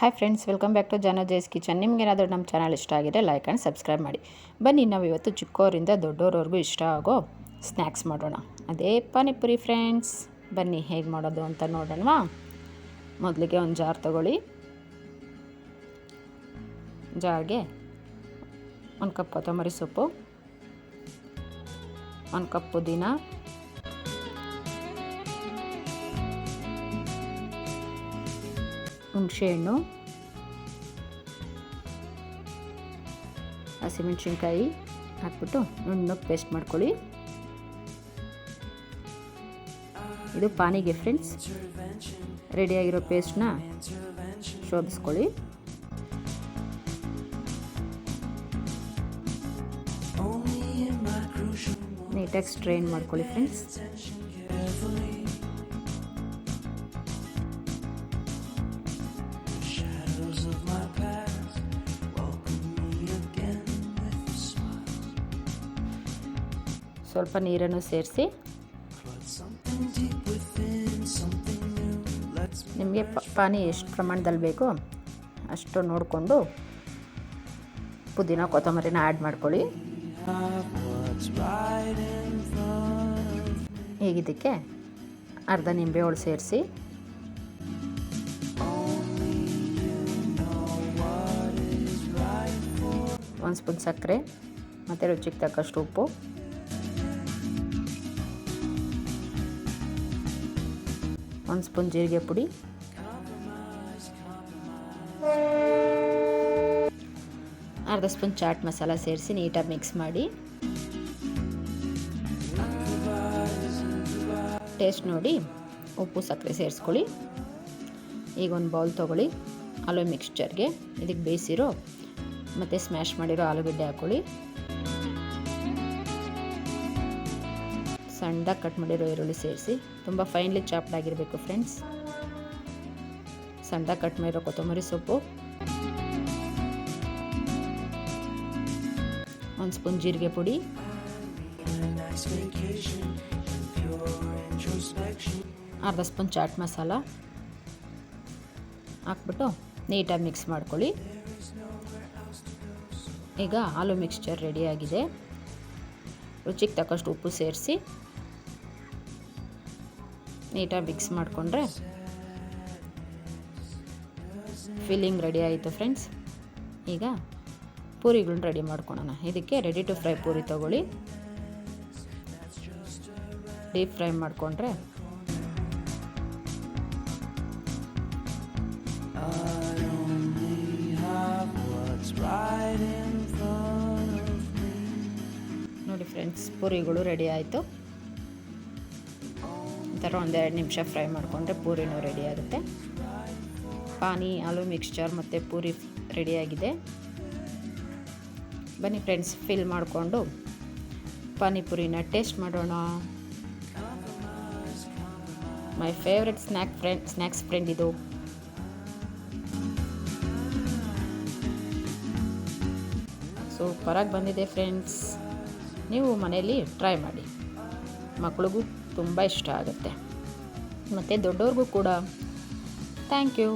Hi friends welcome back to Jano ಜೇಸ್ kitchen ನಿಮಗೇನಾದರೂ ನಮ್ಮ ಚಾನಲ್ ಇಷ್ಟ ಆಗಿದೆ ಲೈಕ್ ಆ್ಯಂಡ್ ಸಬ್ಸ್ಕ್ರೈಬ್ ಮಾಡಿ. ಬನ್ನಿ, ನಾವು ಇವತ್ತು ಚಿಕ್ಕವರಿಂದ ದೊಡ್ಡೋರವರೆಗೂ ಇಷ್ಟ ಆಗೋ ಸ್ನ್ಯಾಕ್ಸ್ ಮಾಡೋಣ. ಅದೇ ಪಾನಿಪುರಿ ಫ್ರೆಂಡ್ಸ್ ಬನ್ನಿ, ಹೇಗೆ ಮಾಡೋದು ಅಂತ ನೋಡೋಣವಾ ಮೊದಲಿಗೆ ಒಂದು ಜಾರ್ ತಗೊಳ್ಳಿ. ಜಾರ್ಗೆ ಒಂದು ಕಪ್ ಕೊತ್ತಂಬರಿ ಸೊಪ್ಪು, ಒಂದು ಕಪ್ ಪುದೀನ ಹುಣಸೆಹಣ್ಣು ಹಸಿಮೆಣ್ಸಿನ್ಕಾಯಿ ಹಾಕ್ಬಿಟ್ಟು ನುಣ್ಣು ಪೇಸ್ಟ್ ಮಾಡ್ಕೊಳ್ಳಿ ಇದು ಪಾನಿಗೆ ಫ್ರೆಂಡ್ಸ್ ರೆಡಿಯಾಗಿರೋ ಪೇಸ್ಟ್ನ ಶೋಧಿಸ್ಕೊಳ್ಳಿ ನೀಟಾಗಿ ಸ್ಟ್ರೈನ್ ಮಾಡ್ಕೊಳ್ಳಿ ಫ್ರೆಂಡ್ಸ್ ಸ್ವಲ್ಪ ನೀರನ್ನು ಸೇರಿಸಿ. ನಿಮಗೆ ಪಾನಿ ಎಷ್ಟು ಪ್ರಮಾಣದಲ್ಲಿ ಬೇಕೋ ಅಷ್ಟು ನೋಡಿಕೊಂಡು ಪುದೀನ, ಕೊತ್ತಂಬರಿನ ಆ್ಯಡ್ ಮಾಡ್ಕೊಳ್ಳಿ. ಈಗಿದ್ದಕ್ಕೆ ಅರ್ಧ ನಿಂಬೆ ಹೋಳು ಸೇರಿಸಿ. ಒಂದು ಸ್ಪೂನ್ ಸಕ್ಕರೆ, ಮತ್ತು ರುಚಿಗೆ ತಕ್ಕಷ್ಟು ಉಪ್ಪು. ಒಂದು ಸ್ಪೂನ್ ಜೀರಿಗೆ ಪುಡಿ. ಅರ್ಧ ಸ್ಪೂನ್ ಚಾಟ್ ಮಸಾಲ ಸೇರಿಸಿ ನೀಟಾಗಿ ಮಿಕ್ಸ್ ಮಾಡಿ. ಟೇಸ್ಟ್ ನೋಡಿ, ಉಪ್ಪು, ಸಕ್ಕರೆ ಸೇರಿಸ್ಕೊಳ್ಳಿ. ಈಗ ಒಂದು ಬೌಲ್ ತೊಗೊಳ್ಳಿ. ಆಲೂ ಮಿಕ್ಸ್ಚರ್ಗೆ ಇದಕ್ಕೆ ಬೇಯಿಸಿರೋ, ಮತ್ತು ಸ್ಮ್ಯಾಶ್ ಮಾಡಿರೋ ಆಲೂಗಡ್ಡೆ ಹಾಕ್ಕೊಳ್ಳಿ ಸಣ್ಣದಾಗಿ ಕಟ್ ಮಾಡಿರೋ ಈರುಳ್ಳಿ ಸೇರಿಸಿ ತುಂಬ ಫೈನ್ಲಿ ಚಾಪ್ಡ್ ಆಗಿರಬೇಕು ಫ್ರೆಂಡ್ಸ್. ಸಣ್ಣದಾಗಿ ಕಟ್ ಮಾಡಿರೋ ಕೊತ್ತಂಬರಿ ಸೊಪ್ಪು. ಒಂದು ಸ್ಪೂನ್ ಜೀರಿಗೆ ಪುಡಿ. ಅರ್ಧ ಸ್ಪೂನ್ ಚಾಟ್ ಮಸಾಲ. ಹಾಕ್ಬಿಟ್ಟು ನೀಟಾಗಿ ಮಿಕ್ಸ್ ಮಾಡ್ಕೊಳ್ಳಿ. ಈಗ ಆಲೂ ಮಿಕ್ಸ್ಚರ್ ರೆಡಿಯಾಗಿದೆ ರುಚಿಗೆ ತಕ್ಕಷ್ಟು ಉಪ್ಪು ಸೇರಿಸಿ ನೀಟಾಗಿ ಮಿಕ್ಸ್ ಮಾಡಿಕೊಂಡ್ರೆ ಫಿಲ್ಲಿಂಗ್ ರೆಡಿ ಆಯಿತು ಫ್ರೆಂಡ್ಸ್. ಈಗ ಪೂರಿಗಳನ್ನ ರೆಡಿ ಮಾಡ್ಕೊಳೋಣ. ಇದಕ್ಕೆ ರೆಡಿ ಟು ಫ್ರೈ ಪೂರಿ ತೊಗೊಳ್ಳಿ. ಡೀಪ್ ಫ್ರೈ ಮಾಡಿಕೊಂಡ್ರೆ ನೋಡಿ ಫ್ರೆಂಡ್ಸ್, ಪೂರಿಗಳು ರೆಡಿ ಆಯಿತು. ಥರ ಒಂದೆರಡು ನಿಮಿಷ ಫ್ರೈ ಮಾಡಿಕೊಂಡ್ರೆ ಪೂರಿನೂ ರೆಡಿ ಆಗುತ್ತೆ. ಪಾನಿ, ಆಲೂ ಮಿಕ್ಸ್ಚರ್ ಮತ್ತು ಪೂರಿ ರೆಡಿಯಾಗಿದೆ ಬನ್ನಿ ಫ್ರೆಂಡ್ಸ್ ಫಿಲ್ ಮಾಡಿಕೊಂಡು ಪಾನಿಪುರಿನ ಟೇಸ್ಟ್ ಮಾಡೋಣ. My favourite snack friend snacks friend ಇದು. ಸೂಪರಾಗಿ ಬಂದಿದೆ ಫ್ರೆಂಡ್ಸ್ ನೀವು ಮನೆಯಲ್ಲಿ ಟ್ರೈ ಮಾಡಿ. ಮಕ್ಳಿಗೂ ತುಂಬ ಇಷ್ಟ ಆಗುತ್ತೆ. ಮತ್ತು ದೊಡ್ಡವ್ರಿಗೂ ಕೂಡ. Thank you